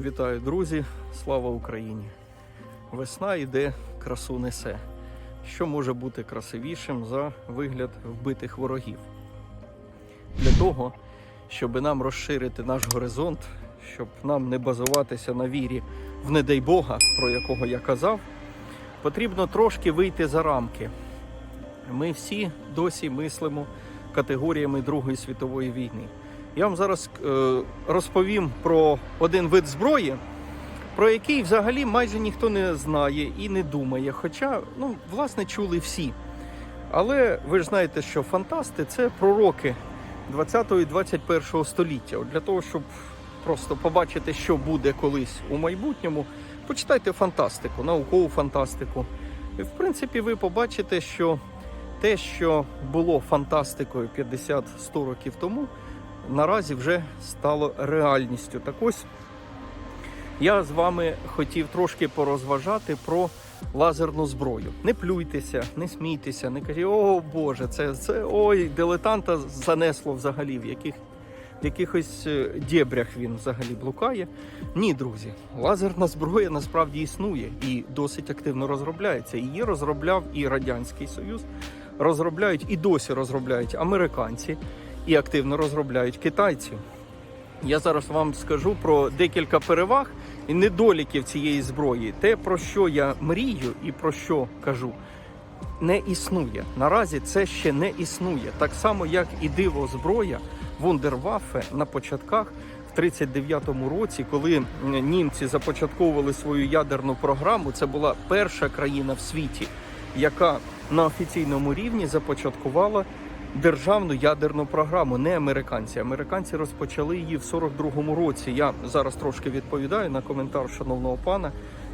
Вітаю, друзі! Слава Україні! Весна йде, красу несе. Що може бути красивішим за вигляд вбитих ворогів? Для того, щоб нам розширити наш горизонт, щоб нам не базуватися на вірі в не дай Бога, про якого я казав, потрібно трошки вийти за рамки. Ми всі досі мислимо категоріями Другої світової війни. Я вам зараз е, розповім про один вид зброї, про який взагалі майже ніхто не знає і не думає. Хоча, ну, власне, чули всі. Але ви ж знаєте, що фантасти це пророки 20 і 21 століття. От Для того, щоб просто побачити, що буде колись у майбутньому, почитайте фантастику, наукову фантастику. І в принципі, ви побачите, що те, що було фантастикою 50-100 років тому, наразі вже стало реальністю. Так ось я з вами хотів трошки порозважати про лазерну зброю. Не плюйтеся, не смійтеся, не кажіть, о Боже, це, це ой, дилетанта занесло взагалі, в яких в якихось е, дєбрях він взагалі блукає. Ні, друзі, лазерна зброя насправді існує і досить активно розробляється. Її розробляв і Радянський Союз, розробляють і досі розробляють американці, і активно розробляють китайці. Я зараз вам скажу про декілька переваг і недоліків цієї зброї. Те, про що я мрію і про що кажу, не існує. Наразі це ще не існує. Так само, як і диво зброя Вундерваффе на початках в 39-му році, коли німці започатковували свою ядерну програму. Це була перша країна в світі, яка на офіційному рівні започаткувала державну ядерну програму, не американці. Американці розпочали її в 42-му році. Я зараз трошки відповідаю на коментар шановного пана,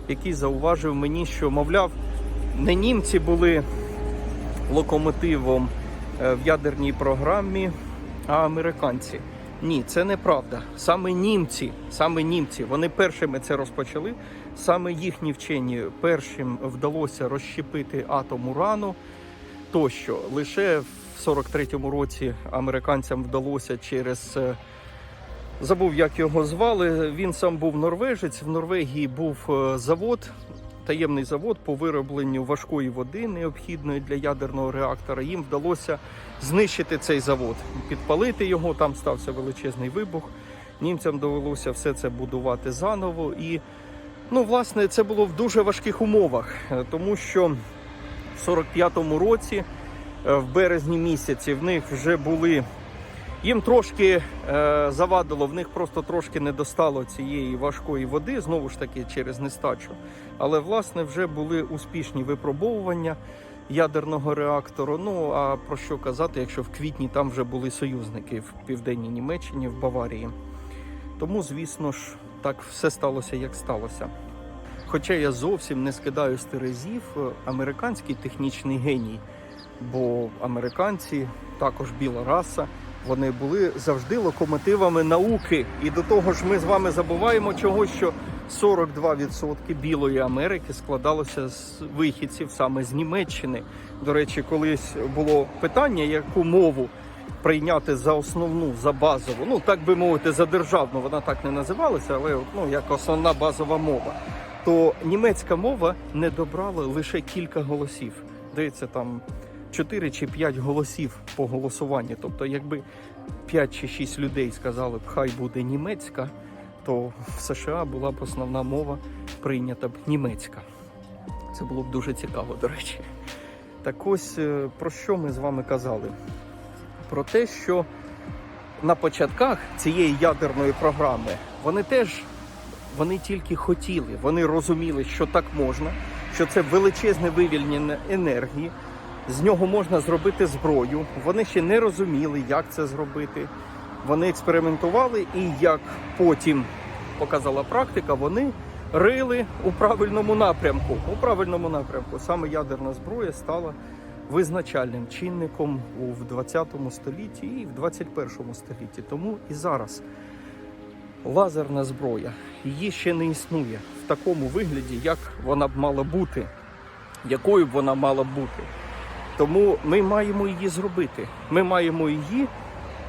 який зауважив мені, що мовляв, не німці були локомотивом е, в ядерній програмі, а американці. Ні, це неправда. Саме німці, саме німці, вони першими це розпочали. Саме їхні вчені першим вдалося розщепити атом урану тощо. Лише в 43-му році американцям вдалося через е, забув, як його звали. Він сам був норвежець. В Норвегії був е, завод, таємний завод по виробленню важкої води, необхідної для ядерного реактора. Їм вдалося знищити цей завод, підпалити його. Там стався величезний вибух. Німцям довелося все це будувати заново. І ну, власне, це було в дуже важких умовах, е, тому що в 45-му році, в березні місяці, в них вже були. Їм трошки е, завадило, в них просто трошки не достало цієї важкої води, знову ж таки через нестачу. Але власне вже були успішні випробовування ядерного реактору. Ну а про що казати, якщо в квітні там вже були союзники в південній Німеччині, в Баварії. Тому, звісно ж, так все сталося, як сталося. Хоча я зовсім не скидаю з терезів е, американський технічний геній, бо американці також біла раса. Вони були завжди локомотивами науки. І до того ж, ми з вами забуваємо чогось, що 42% білої Америки складалося з вихідців саме з Німеччини. До речі, колись було питання, яку мову прийняти за основну, за базову, ну так би мовити, за державну, вона так не називалася, але ну як основна базова мова. То німецька мова не добрала лише кілька голосів. Здається, там 4 чи 5 голосів по голосуванню. Тобто, якби 5 чи 6 людей сказали б, хай буде німецька, то в США була б основна мова прийнята б німецька. Це було б дуже цікаво, до речі. Так ось е, про що ми з вами казали? Про те, що на початках цієї ядерної програми вони теж вони тільки хотіли, вони розуміли, що так можна, що це величезне вивільнення енергії, з нього можна зробити зброю. Вони ще не розуміли, як це зробити. Вони експериментували, і як потім показала практика, вони рили у правильному напрямку. У правильному напрямку саме ядерна зброя стала визначальним чинником у 20 столітті і в 21 столітті. Тому і зараз лазерна зброя її ще не існує в такому вигляді, як вона б мала бути, якою б вона мала бути. Тому ми маємо її зробити. Ми маємо її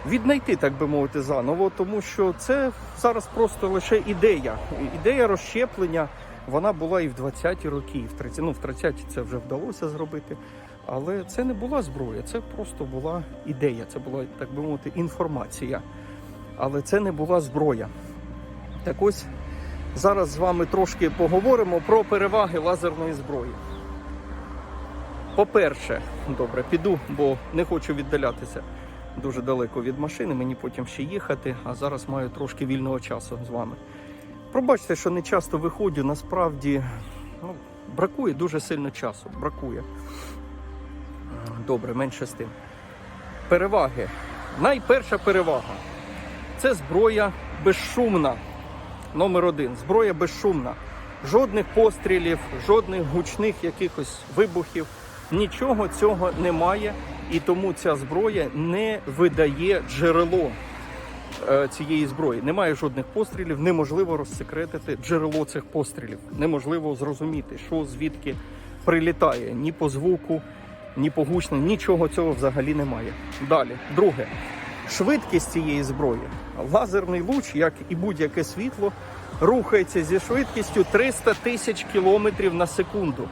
віднайти, так би мовити, заново, тому що це зараз просто лише ідея. Ідея розщеплення вона була і в 20-ті роки, і в 30 ну, в 30-ті це вже вдалося зробити. Але це не була зброя, це просто була ідея, це була, так би мовити, інформація. Але це не була зброя. Так ось зараз з вами трошки поговоримо про переваги лазерної зброї. По-перше, добре, піду, бо не хочу віддалятися дуже далеко від машини, мені потім ще їхати, а зараз маю трошки вільного часу з вами. Пробачте, що не часто виходжу, насправді ну, бракує дуже сильно часу. Бракує. Добре, менше з тим. Переваги. Найперша перевага це зброя безшумна. Номер один. Зброя безшумна. Жодних пострілів, жодних гучних якихось вибухів. Нічого цього немає, і тому ця зброя не видає джерело е, цієї зброї. Немає жодних пострілів, неможливо розсекретити джерело цих пострілів. Неможливо зрозуміти, що звідки прилітає ні по звуку, ні по гучно, нічого цього взагалі немає. Далі, друге, швидкість цієї зброї. Лазерний луч, як і будь-яке світло, рухається зі швидкістю 300 тисяч кілометрів на секунду.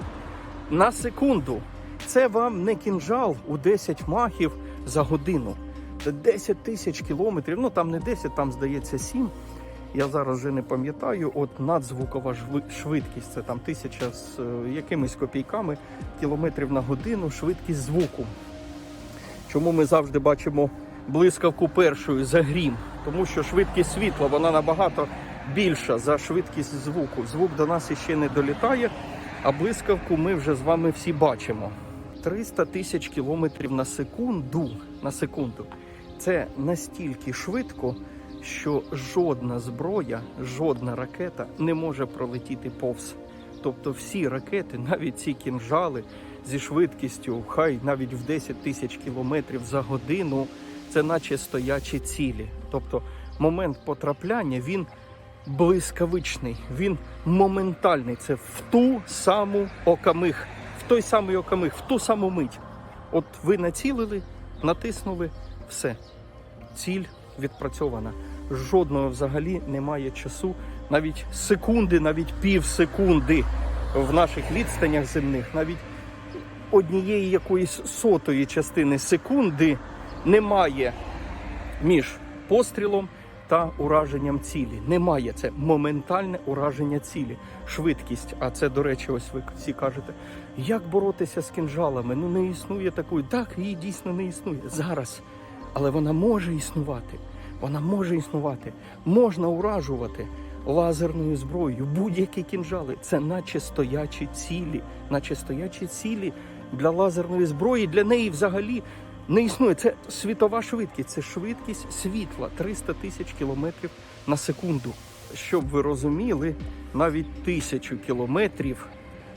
На секунду. Це вам не кінжал у 10 махів за годину. Це 10 тисяч кілометрів. Ну там не 10, там здається 7. Я зараз вже не пам'ятаю. От надзвукова швидкість це там тисяча з е, якимись копійками кілометрів на годину, швидкість звуку. Чому ми завжди бачимо блискавку першою за грім? Тому що швидкість світла вона набагато більша за швидкість звуку. Звук до нас іще не долітає, а блискавку ми вже з вами всі бачимо. 300 тисяч кілометрів на секунду. На секунду. Це настільки швидко, що жодна зброя, жодна ракета не може пролетіти повз. Тобто всі ракети, навіть ці кінжали зі швидкістю, хай навіть в 10 тисяч кілометрів за годину, це наче стоячі цілі. Тобто момент потрапляння він блискавичний, він моментальний. Це в ту саму окамих, той самий окамих, в ту саму мить. От ви націлили, натиснули, все. Ціль відпрацьована. Жодного взагалі немає часу, навіть секунди, навіть пів секунди в наших відстанях земних, навіть однієї якоїсь сотої частини секунди немає між пострілом та ураженням цілі. Немає це моментальне ураження цілі, швидкість. А це, до речі, ось ви всі кажете, як боротися з кінжалами? Ну не існує такої. Так, її дійсно не існує зараз. Але вона може існувати. Вона може існувати. Можна уражувати лазерною зброєю. Будь-які кінжали. Це наче стоячі цілі. Наче стоячі цілі для лазерної зброї. Для неї взагалі не існує. Це світова швидкість. Це швидкість світла 300 тисяч кілометрів на секунду. Щоб ви розуміли, навіть тисячу кілометрів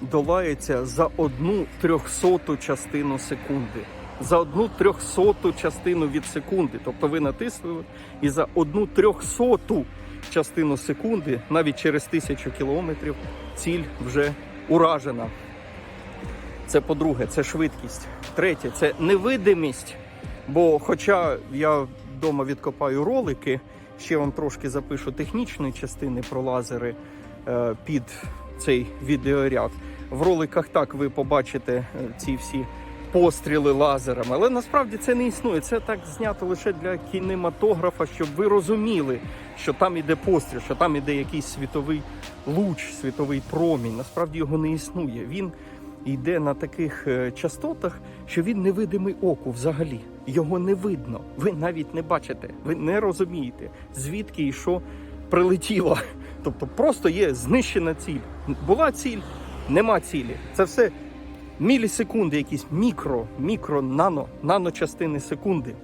долається за одну трьохсоту частину секунди. За одну трьохсоту частину від секунди. Тобто ви натиснули і за одну трьохсоту частину секунди, навіть через тисячу кілометрів, ціль вже уражена. Це по-друге, це швидкість. Третє це невидимість. Бо, хоча я вдома відкопаю ролики, ще вам трошки запишу технічної частини про лазери е, під цей відеоряд. В роликах так ви побачите е, ці всі постріли лазерами, але насправді це не існує. Це так знято лише для кінематографа, щоб ви розуміли, що там іде постріл, що там іде якийсь світовий луч, світовий промінь. Насправді його не існує. Він йде на таких е, частотах, що він невидимий оку взагалі. Його не видно. Ви навіть не бачите, ви не розумієте, звідки і що прилетіло. Тобто просто є знищена ціль. Була ціль, нема цілі. Це все мілісекунди, якісь мікро, мікро, нано, наночастини секунди.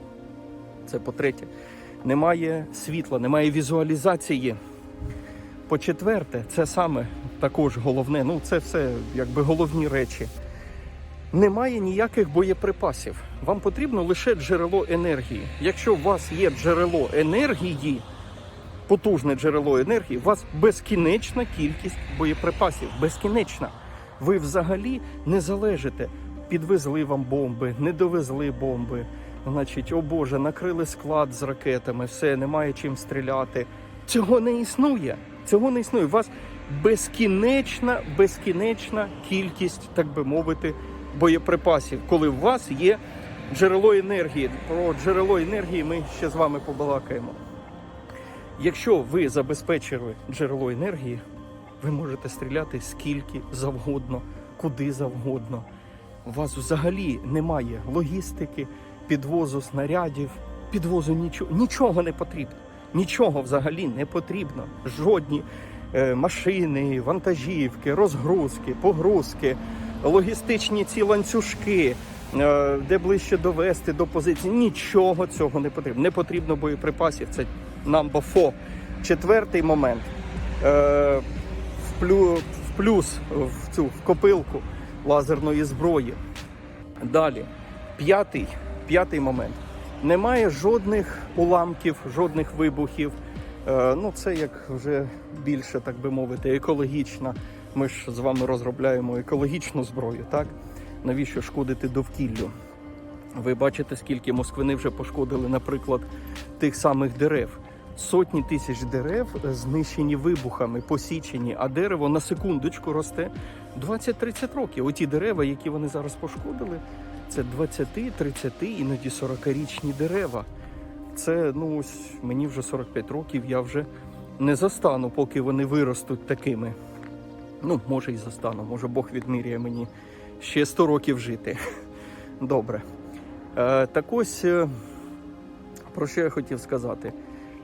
Це по-третє. Немає світла, немає візуалізації. По-четверте, це саме також головне, ну це все якби головні речі. Немає ніяких боєприпасів. Вам потрібно лише джерело енергії. Якщо у вас є джерело енергії, потужне джерело енергії, у вас безкінечна кількість боєприпасів. Безкінечна. Ви взагалі не залежите. Підвезли вам бомби, не довезли бомби, значить, о Боже, накрили склад з ракетами, все, немає чим стріляти. Цього не існує. Цього не існує. У вас безкінечна, безкінечна кількість, так би мовити, боєприпасів, коли у вас є джерело енергії. Про джерело енергії ми ще з вами побалакаємо. Якщо ви забезпечили джерело енергії, ви можете стріляти скільки завгодно, куди завгодно. У вас взагалі немає логістики, підвозу снарядів, підвозу нічого, нічого не потрібно. Нічого взагалі не потрібно. Жодні машини, вантажівки, розгрузки, погрузки, логістичні ці ланцюжки, е, де ближче довести до позиції. Нічого цього не потрібно. Не потрібно боєприпасів. Це number four. Четвертий момент. Е, в плюс в цю в копилку лазерної зброї. Далі, п'ятий, п'ятий момент. Немає жодних уламків, жодних вибухів. Е, ну, це як вже більше, так би мовити, екологічна. Ми ж з вами розробляємо екологічну зброю, так? Навіщо шкодити довкіллю? Ви бачите, скільки москвини вже пошкодили, наприклад, тих самих дерев. Сотні тисяч дерев знищені вибухами, посічені, а дерево на секундочку росте 20-30 років. Оті дерева, які вони зараз пошкодили, це 20, 30, іноді 40-річні дерева. Це ну ось мені вже 45 років, я вже не застану, поки вони виростуть такими. Ну, може і застану, може Бог відміряє мені ще 100 років жити. Добре. Е, так ось, е, про що я хотів сказати.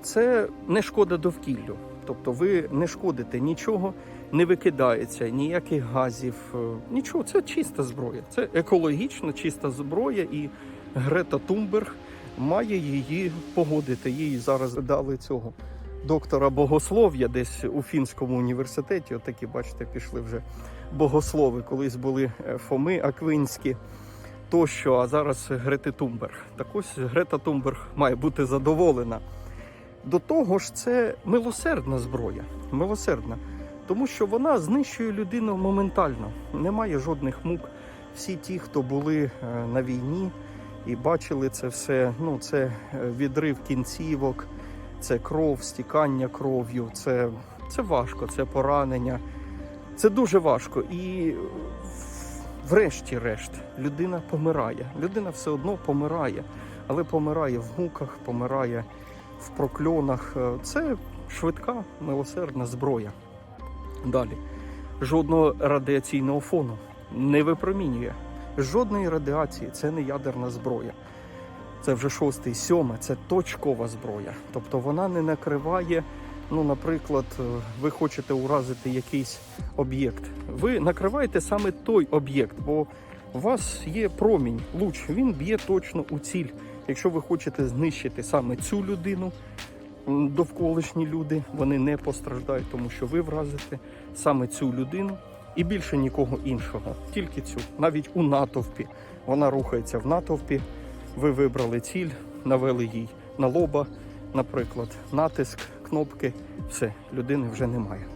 Це не шкода довкіллю. Тобто ви не шкодите нічого, не викидається, ніяких газів, е, нічого. Це чиста зброя. Це екологічно чиста зброя, і Грета Тумберг має її погодити. Їй зараз дали цього доктора богослов'я десь у фінському університеті. Отакі, бачите, пішли вже богослови. Колись були е, Фоми Аквинські тощо, а зараз Грети Тумберг. Так ось Грета Тумберг має бути задоволена. До того ж, це милосердна зброя. Милосердна. Тому що вона знищує людину моментально. Немає жодних мук. Всі ті, хто були е, на війні і бачили це все, ну це е, відрив кінцівок, це кров, стікання кров'ю, це, це важко, це поранення. Це дуже важко. І врешті-решт людина помирає. Людина все одно помирає, але помирає в муках, помирає в прокльонах. Е, Це швидка милосердна зброя. Далі. Жодного радіаційного фону не випромінює. Жодної радіації це не ядерна зброя. Це вже шостий, сьоме, це точкова зброя. Тобто вона не накриває, ну, наприклад, е, ви хочете уразити якийсь об'єкт. Ви накриваєте саме той об'єкт, бо у вас є промінь, луч, він б'є точно у ціль. Якщо ви хочете знищити саме цю людину, довколишні люди, вони не постраждають, тому що ви вразите саме цю людину і більше нікого іншого, тільки цю. Навіть у натовпі. Вона рухається в натовпі. Ви вибрали ціль, навели їй на лоба, наприклад, натиск, кнопки. Все, людини вже немає.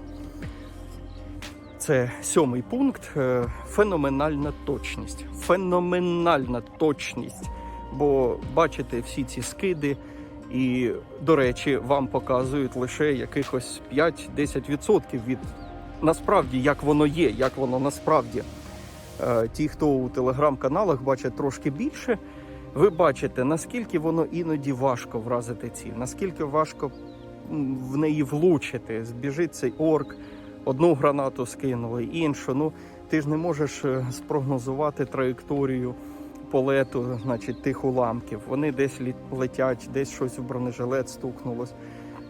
Це сьомий пункт. е, Феноменальна точність. Феноменальна точність. Бо бачите всі ці скиди, і, до речі, вам показують лише якихось 5-10% від насправді, як воно є, як воно насправді. Е, Ті, хто у телеграм-каналах бачать трошки більше, ви бачите, наскільки воно іноді важко вразити ціль, наскільки важко в неї влучити. Збіжить цей орк, одну гранату скинули, іншу. Ну, ти ж не можеш е, спрогнозувати траєкторію полету, значить, тих уламків. Вони десь летять, десь щось в бронежилет стукнулось,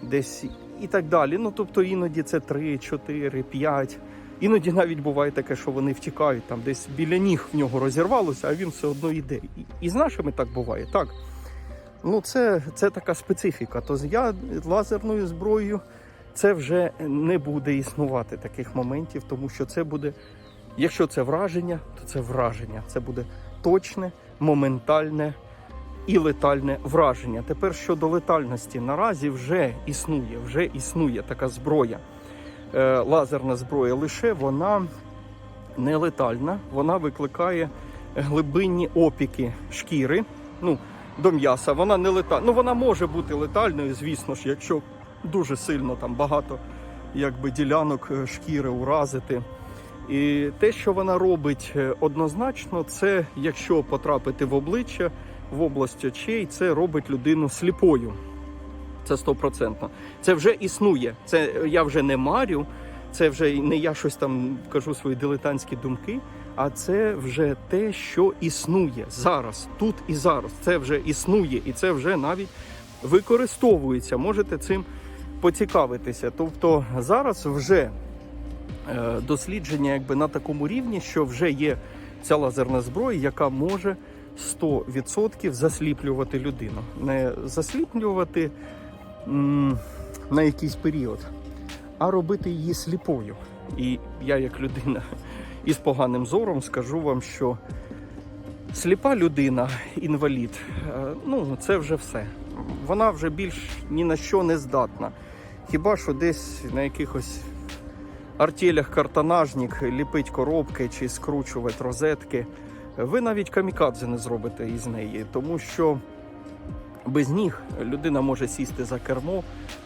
десь і так далі. Ну, тобто іноді це 3, 4, 5. Іноді навіть буває таке, що вони втікають, там десь біля ніг в нього розірвалося, а він все одно йде. І, і з нашими так буває, так. Ну, це, це така специфіка. То з я лазерною зброєю це вже не буде існувати таких моментів, тому що це буде, якщо це враження, то це враження. Це буде точне, моментальне і летальне враження. Тепер щодо летальності, наразі вже існує, вже існує така зброя. Е, лазерна зброя, лише вона не летальна, вона викликає глибинні опіки шкіри. Ну, до м'яса. Вона не летальна. Ну вона може бути летальною, звісно ж, якщо дуже сильно там багато якби, ділянок е, шкіри уразити. І те, що вона робить е, однозначно, це якщо потрапити в обличчя, в область очей, це робить людину сліпою. Це стопроцентно. Це вже існує. Це я вже не марю, це вже не я щось там кажу свої дилетантські думки, а це вже те, що існує зараз, тут і зараз. Це вже існує, і це вже навіть використовується. Можете цим поцікавитися. Тобто зараз вже е, дослідження якби на такому рівні, що вже є ця лазерна зброя, яка може 100% засліплювати людину. Не засліплювати на якийсь період, а робити її сліпою. І я, як людина із поганим зором, скажу вам, що сліпа людина, інвалід, е, ну це вже все. Вона вже більш ні на що не здатна. Хіба що десь на якихось артелях картонажник ліпить коробки чи скручувати розетки. Ви навіть камікадзе не зробите із неї, тому що без ніг людина може сісти за кермо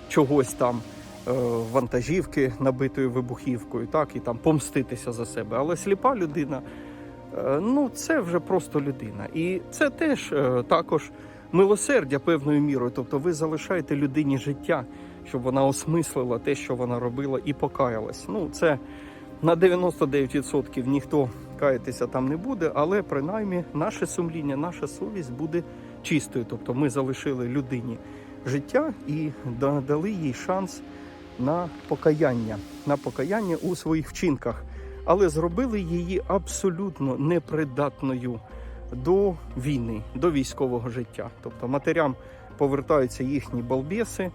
чогось там, е, вантажівки набитою вибухівкою, так, і там помститися за себе. Але сліпа людина, е, ну це вже просто людина. І це теж е, також милосердя певною мірою. Тобто ви залишаєте людині життя, щоб вона осмислила те, що вона робила, і покаялась. Ну, це на 99% ніхто каятися там не буде, але принаймні наше сумління, наша совість буде чистою. Тобто ми залишили людині життя і дали їй шанс на покаяння, на покаяння у своїх вчинках, але зробили її абсолютно непридатною до війни, до військового життя. Тобто матерям повертаються їхні балбеси,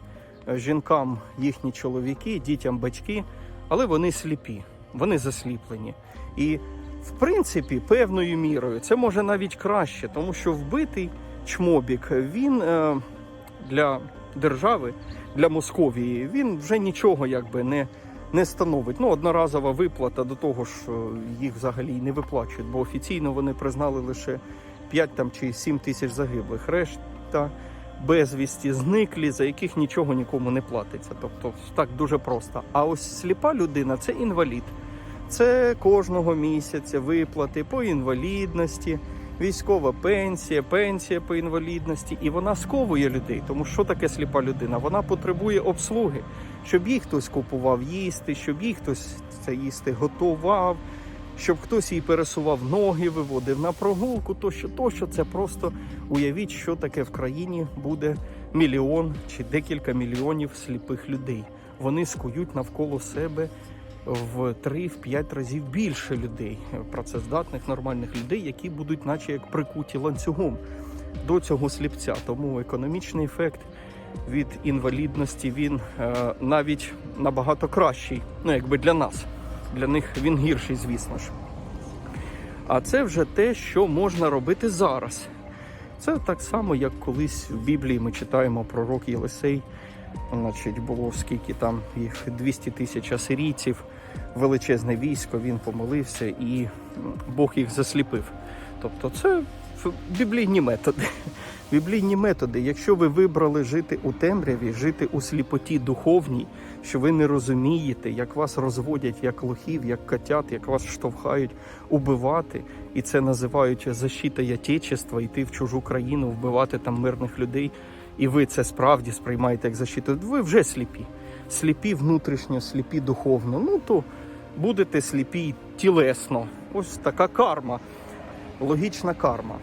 жінкам їхні чоловіки, дітям батьки, але вони сліпі, вони засліплені. І в принципі, певною мірою це може навіть краще, тому що вбитий чмобік він е, для держави, для Московії, він вже нічого якби не, не становить. Ну, одноразова виплата до того ж е, їх взагалі не виплачують, бо офіційно вони признали лише 5 там, чи 7 тисяч загиблих. Решта безвісті зниклі, за яких нічого нікому не платиться. Тобто так дуже просто. А ось сліпа людина це інвалід. Це кожного місяця виплати по інвалідності, військова пенсія, пенсія по інвалідності, і вона сковує людей. Тому що таке сліпа людина? Вона потребує обслуги, щоб їй хтось купував їсти, щоб їй хтось це їсти готував, щоб хтось їй пересував ноги, виводив на прогулку. Тощо, тощо це просто уявіть, що таке в країні буде мільйон чи декілька мільйонів сліпих людей. Вони скують навколо себе в 3-5 разів більше людей, працездатних, нормальних людей, які будуть, наче як прикуті ланцюгом до цього сліпця. Тому економічний ефект від інвалідності він е, навіть набагато кращий. Ну, якби для нас. Для них він гірший, звісно ж. А це вже те, що можна робити зараз. Це так само, як колись в Біблії ми читаємо пророк Єлисей. Значить, було скільки там їх 200 тисяч асирійців, величезне військо, він помолився і Бог їх засліпив. Тобто це біблійні методи. Біблійні методи. Якщо ви вибрали жити у темряві, жити у сліпоті духовній, що ви не розумієте, як вас розводять як лохів, як котят, як вас штовхають убивати, і це називають защита Отечества, йти в чужу країну, вбивати там мирних людей, і ви це справді сприймаєте як защиту, ви вже сліпі. Сліпі внутрішньо, сліпі духовно. Ну то будете сліпі тілесно. Ось така карма, логічна карма.